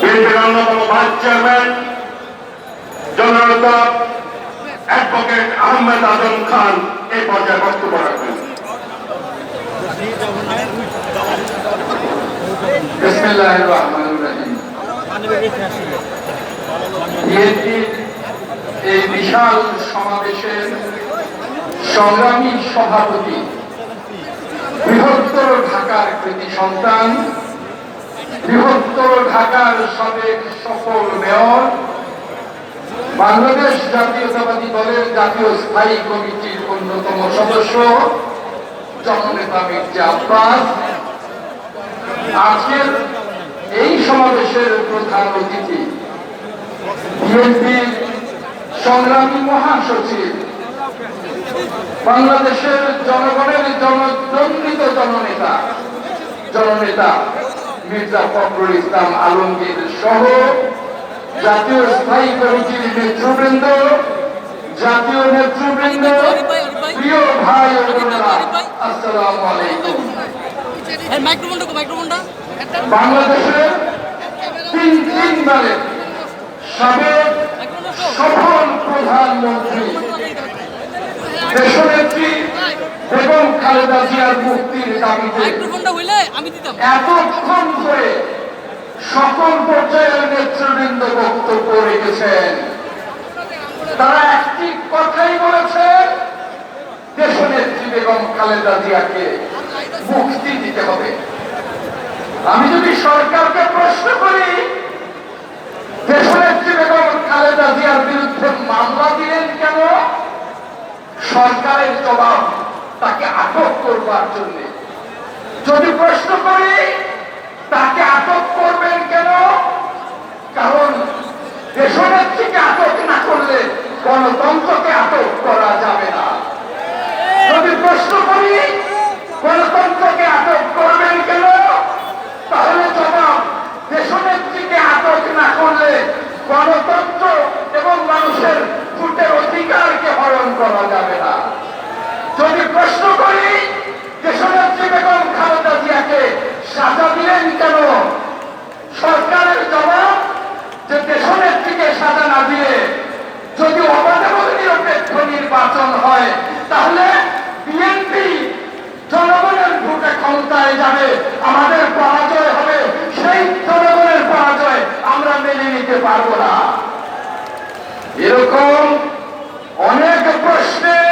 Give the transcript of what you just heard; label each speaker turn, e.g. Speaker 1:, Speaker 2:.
Speaker 1: বিএনপির অন্যতম vice chairman জননেতা অ্যাডভোকেট আহমেদ আজম খান এই পর্যায়ে বক্তব্য রাখবেন।
Speaker 2: এই বিশাল সমাবেশের সংগ্রামী সভাপতি, বৃহত্তর ঢাকার কৃতি সন্তান বৃহত্তর ঢাকার সাবেক সফল মেয়র, বাংলাদেশ জাতীয়তাবাদী দলের জাতীয় স্থায়ী কমিটির অন্যতম সদস্য, জননেতা মির্জা আব্বাস। আজকের এই সমাবেশের প্রধান অতিথি বিএনপির সংগ্রামী মহাসচিব, বাংলাদেশের জনগণের জনদণ্ডিত জননেতা জননেতা মির্জা ফখরুল ইসলাম আলমগীর সহ জাতীয় স্থায়ী কমিটির নেতৃবৃন্দ জাতীয় নেতৃবৃন্দ প্রিয় ভাই ও বোনেরা আসসালামু আলাইকুম। বাংলাদেশের তিন তিনবারের সাবেক সফল প্রধানমন্ত্রী বেগম খালেদা জিয়ার মুক্তির দাবিতে এতক্ষণ ধরে সকল পর্যায়ের নেতৃবৃন্দ বক্তব্য রেখেছেন। তারা একটি কথাই বলেছেন দেশনেত্রী বেগম খালেদা জিয়াকে মুক্তি দিতে হবে। আমি যদি সরকারকে প্রশ্ন করি দেশনেত্রী বেগম খালেদা জিয়ার বিরুদ্ধে সরকারের জবাব তাকে আটক করবার জন্য। যদি প্রশ্ন করি, তাকে আটক করবেন কেন? কারণ দেশনেত্রীকে আটক না করলে গণতন্ত্রকে আটক করা যাবে না যদি প্রশ্ন করি গণতন্ত্রকে আটক করবেন কেন তাহলে জবাব দেশনেত্রীকে আটক না করলে গণতন্ত্র এবং মানুষের ভোটের অধিকারকে হরণ করা যাবে না যদি প্রশ্ন করি দেশনেত্রী বেগম খালেদা জিয়াকে সাজা দিলেন কেন সরকারের জবাব যে দেশনেত্রীকে সাজা না দিয়ে যদি অবাধ এবং নিরপেক্ষ নির্বাচন হয়, তাহলে বিএনপি জনগণের ভোটে ক্ষমতায় যাবে, আমাদের পরাজয় হবে, সেই জনগণের পরাজয় আমরা মেনে নিতে পারব না। এরকম অনেক প্রশ্নের